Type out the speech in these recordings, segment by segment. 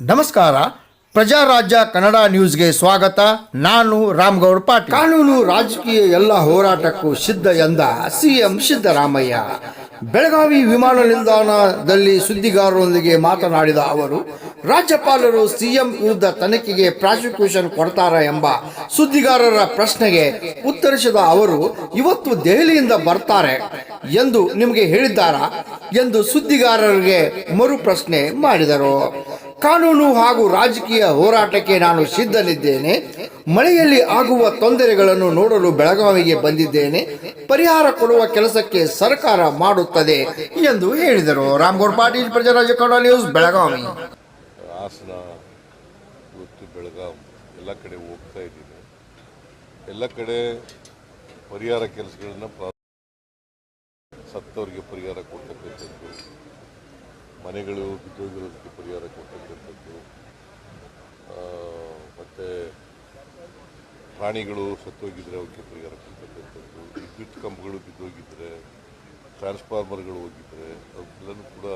ನಮಸ್ಕಾರ. ಪ್ರಜಾರಾಜ್ಯ ಕನ್ನಡ ನ್ಯೂಸ್ಗೆ ಸ್ವಾಗತ. ನಾನು ರಾಮಗೌಡ ಪಾಟೀಲ್. ಕಾನೂನು ರಾಜಕೀಯ ಎಲ್ಲ ಹೋರಾಟಕ್ಕೂ ಸಿದ್ಧ ಎಂದ ಸಿಎಂ ಸಿದ್ದರಾಮಯ್ಯ. ಬೆಳಗಾವಿ ವಿಮಾನ ನಿಲ್ದಾಣದಲ್ಲಿ ಸುದ್ದಿಗಾರರೊಂದಿಗೆ ಮಾತನಾಡಿದ ಅವರು, ರಾಜ್ಯಪಾಲರು ಸಿಎಂ ವಿರುದ್ಧ ತನಿಖೆಗೆ ಪ್ರಾಸಿಕ್ಯೂಷನ್ ಕೊಡ್ತಾರಾ ಎಂಬ ಸುದ್ದಿಗಾರರ ಪ್ರಶ್ನೆಗೆ ಉತ್ತರಿಸಿದ ಅವರು, ಇವತ್ತು ದೆಹಲಿಯಿಂದ ಬರ್ತಾರೆ ಎಂದು ನಿಮಗೆ ಹೇಳಿದ್ದಾರಾ? ಎಂದು ಸುದ್ದಿಗಾರರಿಗೆ ಮರು ಪ್ರಶ್ನೆ ಮಾಡಿದರು. ಕಾನೂನು ಹಾಗೂ ರಾಜಕೀಯ ಹೋರಾಟಕ್ಕೆ ನಾನು ಸಿದ್ಧನಿದ್ದೇನೆ. ಮಳೆಯಲ್ಲಿ ಆಗುವ ತೊಂದರೆಗಳನ್ನು ನೋಡಲು ಬೆಳಗಾವಿಗೆ ಬಂದಿದ್ದೇನೆ. ಪರಿಹಾರ ಕೊಡುವ ಕೆಲಸಕ್ಕೆ ಸರ್ಕಾರ ಮಾಡುತ್ತದೆ ಎಂದು ಹೇಳಿದರು. ರಾಮಗೌಡ ಪಾಟೀಲ್ ಪ್ರಜಾರಾಜ ಕನ್ನಡ ನ್ಯೂಸ್, ಬೆಳಗಾವಿ. ಹಾಸನ ಬೆಳಗಾವಿ ಎಲ್ಲ ಕಡೆ ಹೋಗ್ತಾ ಇದ್ದೀನಿ. ಎಲ್ಲ ಕಡೆ ಪರಿಹಾರ ಕೆಲಸಗಳನ್ನ ಸತ್ತವರಿಗೆ ಪರಿಹಾರ ಕೊಡ್ತಕ್ಕಂಥದ್ದು. ಮನೆಗಳು ಬಿದ್ದೋಗಿರೋದಕ್ಕೆ ಪರಿಹಾರ ಕೊಟ್ಟಿರ್ತಕ್ಕಂಥದ್ದು. ಮತ್ತು ಪ್ರಾಣಿಗಳು ಸತ್ತೋಗಿದ್ರೆ ಅವಕ್ಕೆ ಪರಿಹಾರ ಕೊಡ್ತಕ್ಕಂಥದ್ದು ವಿದ್ಯುತ್ ಕಂಬಗಳು ಬಿದ್ದೋಗಿದ್ರೆ ಟ್ರಾನ್ಸ್ಫಾರ್ಮರ್ಗಳು ಹೋಗಿದ್ರೆ ಅವಕ್ಕೆಲ್ಲನೂ ಕೂಡ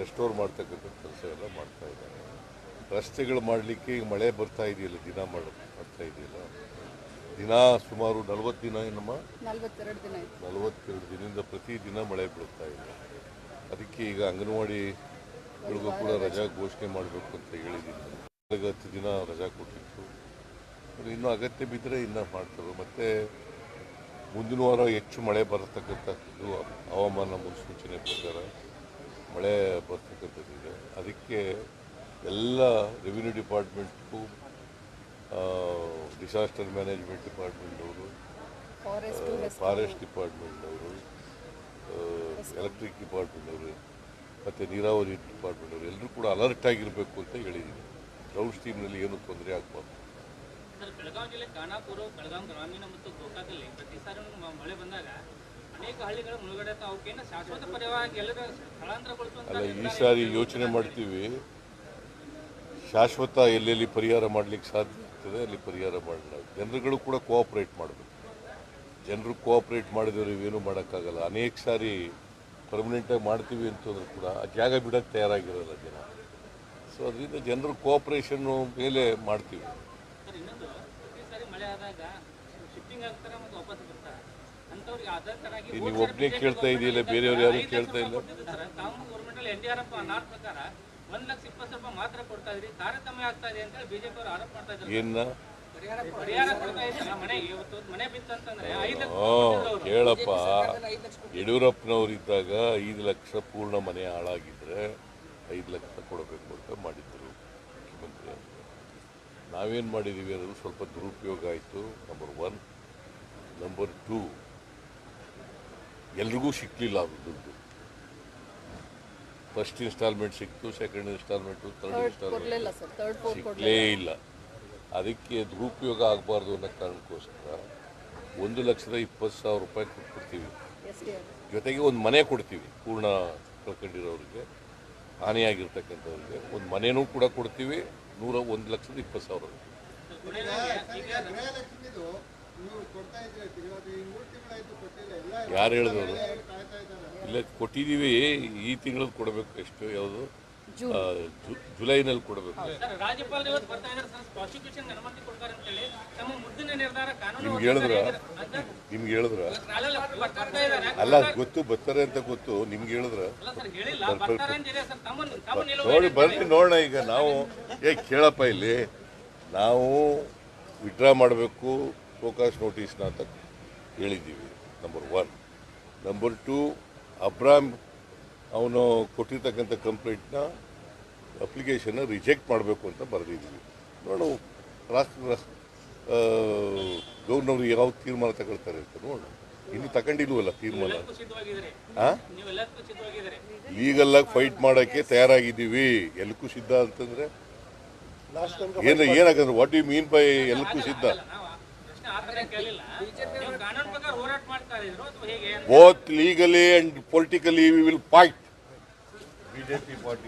ರೆಸ್ಟೋರ್ ಮಾಡ್ತಕ್ಕಂಥ ಕೆಲಸ ಎಲ್ಲ ಮಾಡ್ತಾ ಇದ್ದಾರೆ. ರಸ್ತೆಗಳು ಮಾಡಲಿಕ್ಕೆ ಈಗ ಮಳೆ ಬರ್ತಾ ಇದೆಯಲ್ಲ ದಿನ ಮಾಡ ಬರ್ತಾ ಇದೆಯಲ್ಲ. ದಿನ ಸುಮಾರು ನಲವತ್ತು ದಿನ ಏನಮ್ಮ? ನಲವತ್ತೆರಡು ದಿನ ಆಯ್ತು. ನಲವತ್ತೆರಡು ದಿನದಿಂದ ಪ್ರತಿದಿನ ಮಳೆ ಬೀಳ್ತಾ ಇದೆ. ಅದಕ್ಕೆ ಈಗ ಅಂಗನವಾಡಿಗಳಿಗೂ ಕೂಡ ರಜಾ ಘೋಷಣೆ ಮಾಡಬೇಕು ಅಂತ ಹೇಳಿದ್ದೀನಿ. ಹತ್ತು ದಿನ ರಜಾ ಕೊಟ್ಟಿತ್ತು. ಇನ್ನೂ ಅಗತ್ಯ ಬಿದ್ದರೆ ಇನ್ನೂ ಮಾಡ್ತಾರೆ ಮತ್ತು ಮುಂದಿನ ವಾರ ಹೆಚ್ಚು ಮಳೆ ಬರತಕ್ಕಂಥದ್ದು ಹವಾಮಾನ ಮುನ್ಸೂಚನೆ ಪ್ರಕಾರ ಮಳೆ ಬರ್ತಕ್ಕಂಥದ್ದಿದೆ ಅದಕ್ಕೆ ಎಲ್ಲ ರೆವಿನ್ಯೂ ಡಿಪಾರ್ಟ್ಮೆಂಟ್ಗೂ ಡಿಸಾಸ್ಟರ್ ಮ್ಯಾನೇಜ್ಮೆಂಟ್ ಡಿಪಾರ್ಟ್ಮೆಂಟವರು ಫಾರೆಸ್ಟ್ ಫಾರೆಸ್ಟ್ ಡಿಪಾರ್ಟ್ಮೆಂಟ್ನವರು ಎಲೆಕ್ಟ್ರಿಕ್ ಡಿಪಾರ್ಟ್ಮೆಂಟ್ ಅವರು ಮತ್ತು ನೀರಾವರಿ ಡಿಪಾರ್ಟ್ಮೆಂಟ್ ಅವರು ಎಲ್ಲರೂ ಕೂಡ ಅಲರ್ಟ್ ಆಗಿರಬೇಕು ಅಂತ ಹೇಳಿದ್ದೀನಿ ಡೌನ್ ಸ್ಟ್ರೀಮ್ನಲ್ಲಿ ಏನೂ ತೊಂದರೆ ಆಗಬಾರ್ದು. ಸರ್ ಬೆಳಗಾವಿ ಜಿಲ್ಲೆ ಖಾನಾಪುರ ಬೆಳಗಾಂ ಗ್ರಾಮೀಣ ಮತ್ತು ಗೋಕಾಕಲ್ಲಿ ಪ್ರತಿ ಸಾರಿ ಮ- ಮಳೆ ಬಂದಾಗ ಅನೇಕ ಹಳ್ಳಿಗಳು ಮುಳುಗಡೆ ಆಗ್ತಾವೆ. ಅವಕ್ಕೇನು ಶಾಶ್ವತ ಪರಿಹಾರ ಎಲ್ಲರೂ ಸ್ಥಳಾಂತರಗೊಳಿಸುವಂತ ಅಲ್ಲ ಈ ಸಾರಿ ಯೋಚನೆ ಮಾಡ್ತೀವಿ. ಶಾಶ್ವತ ಎಲ್ಲೆಲ್ಲಿ ಪರಿಹಾರ ಮಾಡಲಿಕ್ಕೆ ಸಾಧ್ಯ ಆಗ್ತದೆ ಅಲ್ಲಿ ಪರಿಹಾರ ಮಾಡಲಾಗುತ್ತೆ ಜನರುಗಳು ಕೂಡ ಕೋಆಪರೇಟ್ ಮಾಡಬೇಕು. ಜನರು ಕೋಆಪ್ರೇಟ್ ಮಾಡಿದವರು ಇವೇನು ಮಾಡೋಕ್ಕಾಗಲ್ಲ. ಅನೇಕ ಸಾರಿ ಪರ್ಮನೆಂಟಾಗಿ ಮಾಡ್ತೀವಿ ಅಂತಂದ್ರೂ ಕೂಡ ಆ ಜಾಗ ಬಿಡೋಕ್ಕೆ ತಯಾರಾಗಿರೋಲ್ಲ ಜನ. ಸೊ ಅದರಿಂದ ಜನರು ಕೋಆಪ್ರೇಷನ್ನು ಮೇಲೆ ಮಾಡ್ತೀವಿ. ನೀವು ಒಬ್ಬನೇ ಕೇಳ್ತಾ ಇದೆಯಲ್ಲ ಬೇರೆಯವ್ರು ಯಾರು ಕೇಳ್ತಾ ಇಲ್ಲ? ಏನ? ಕೇಳಪ್ಪ ಯಡಿಯೂರಪ್ಪನವರಿದ್ದಾಗ ಐದು ಲಕ್ಷ ಪೂರ್ಣ ಮನೆ ಹಾಳಾಗಿದ್ರೆ ಐದು ಲಕ್ಷ ಕೊಡಬೇಕು ಅಂತ ಮಾಡಿದ್ರು ಮುಖ್ಯಮಂತ್ರಿ ನಾವೇನು ಮಾಡಿದ್ದೀವಿ ಅನ್ನೋದು ಸ್ವಲ್ಪ ದುರುಪಯೋಗ ಆಯಿತು. ನಂಬರ್ ಒನ್ ನಂಬರ್ ಟೂ ಎಲ್ರಿಗೂ ಸಿಕ್ಕಲಿಲ್ಲ ಅದು ದುಡ್ಡು. ಫಸ್ಟ್ ಇನ್ಸ್ಟಾಲ್ಮೆಂಟ್ ಸಿಕ್ತು ಸೆಕೆಂಡ್ ಇನ್ಸ್ಟಾಲ್ಮೆಂಟು ಥರ್ಡ್ ಇನ್ಸ್ಟಾಲ್ಮೆಂಟ್ ಸಿಕ್ಕಲೇ ಇಲ್ಲ. ಅದಕ್ಕೆ ದುರುಪಯೋಗ ಆಗಬಾರ್ದು ಅನ್ನೋ ಕಾರಣಕ್ಕೋಸ್ಕರ ಒಂದು ಲಕ್ಷದ ಇಪ್ಪತ್ತು ಸಾವಿರ ರೂಪಾಯಿ ಕೊಟ್ಬಿಡ್ತೀವಿ. ಜೊತೆಗೆ ಒಂದು ಮನೆ ಕೊಡ್ತೀವಿ ಪೂರ್ಣ ಕಳ್ಕೊಂಡಿರೋರಿಗೆ ಹಾನಿಯಾಗಿರ್ತಕ್ಕಂಥವ್ರಿಗೆ. ಒಂದು ಮನೆಯೂ ಕೂಡ ಕೊಡ್ತೀವಿ ನೂರ ಒಂದು ಲಕ್ಷದ ಇಪ್ಪತ್ತು ಸಾವಿರ ಯಾರು ಹೇಳಿದವರು? ಇಲ್ಲ ಕೊಟ್ಟಿದ್ದೀವಿ ಈ ತಿಂಗಳದ್ದು ಕೊಡಬೇಕು ಎಷ್ಟು ಯಾವುದು. ಜುಲೈನಲ್ಲಿ ಕೊಡಬೇಕು. ಸರ್ ರಾಜ್ಯಪಾಲರು ಇವತ್ತು ಬರ್ತಾ ಇದ್ದಾರೆ. ಸರ್ ಪ್ರಾಸಿಕ್ಯೂಷನ್ ಅನುಮತಿ ಕೊಡ್ತಾರೆ ಅಂತ ಹೇಳಿ ತಮ್ಮ ಮುದ್ದಿನ ನಿರ್ಧಾರ ಕಾನೂನು ನಿಮ್ಗೆ ಹೇಳಿದ್ರ? ನಿಮ್ಗೆ ಹೇಳಿದ್ರ? ಅಲ್ಲ ಗೊತ್ತು ಬರ್ತಾರೆ ಅಂತ ಗೊತ್ತು. ನಿಮ್ಗೆ ಹೇಳಿದ್ರ? ಅಲ್ಲ ಸರ್ ಹೇಳಿಲ್ಲ. ಬರ್ತಾರೆ ಅಂತಿದೆ ಸರ್. ತಮ್ಮ ತಮ್ಮ ನಿಲುವು ನೋಡಿ ಬರ್ರಿ ನೋಡೋಣ ಈಗ. ನಾವು ಏ ಕೇಳಪ್ಪ ಇಲ್ಲಿ. ನಾವು ವಿಡ್ರಾ ಮಾಡಬೇಕು. ಫೋಕಸ್ ನೋಟಿಸ್ನ ಅಂತ ಹೇಳಿದ್ದೀವಿ. ನಂಬರ್ ಒನ್ ನಂಬರ್ ಟು ಅಬ್ರಾಮ್ ಅವನು ಕೊಟ್ಟಿರ್ತಕ್ಕಂಥ ಕಂಪ್ಲೇಂಟ್ನ ಅಪ್ಲಿಕೇಶನ್ನ ರಿಜೆಕ್ಟ್ ಮಾಡಬೇಕು ಅಂತ ಬರೆದಿದ್ದೀವಿ. ನೋಡು ರಾಷ್ಟ್ರ ಗೌರ್ನವ್ರು ಯಾವ ತೀರ್ಮಾನ ತಗೊಳ್ತಾರೆ ಅಂತ ನೋಡೋಣ. ಇನ್ನು ತಗೊಂಡಿಲ್ವಲ್ಲ ತೀರ್ಮಾನ? ಲೀಗಲ್ಲಾಗಿ ಫೈಟ್ ಮಾಡೋಕ್ಕೆ ತಯಾರಾಗಿದ್ದೀವಿ. ಎಲ್ಲಕ್ಕೂ ಸಿದ್ಧ ಅಂತಂದ್ರೆ? ಏನು ಏನಾಗಂದ್ರೆ ವಾಟ್ ಯು ಮೀನ್ ಬೈ ಎಲ್ಲಕ್ಕೂ ಸಿದ್ಧ? ನಾವು ಲೀಗಲಿ ಅಂಡ್ ಪೊಲಿಟಿಕಲಿ ಥರ ಕೇಳಿಲ್ಲ ನೀವು ಕಾನೂನು ಪ್ರಕಾರ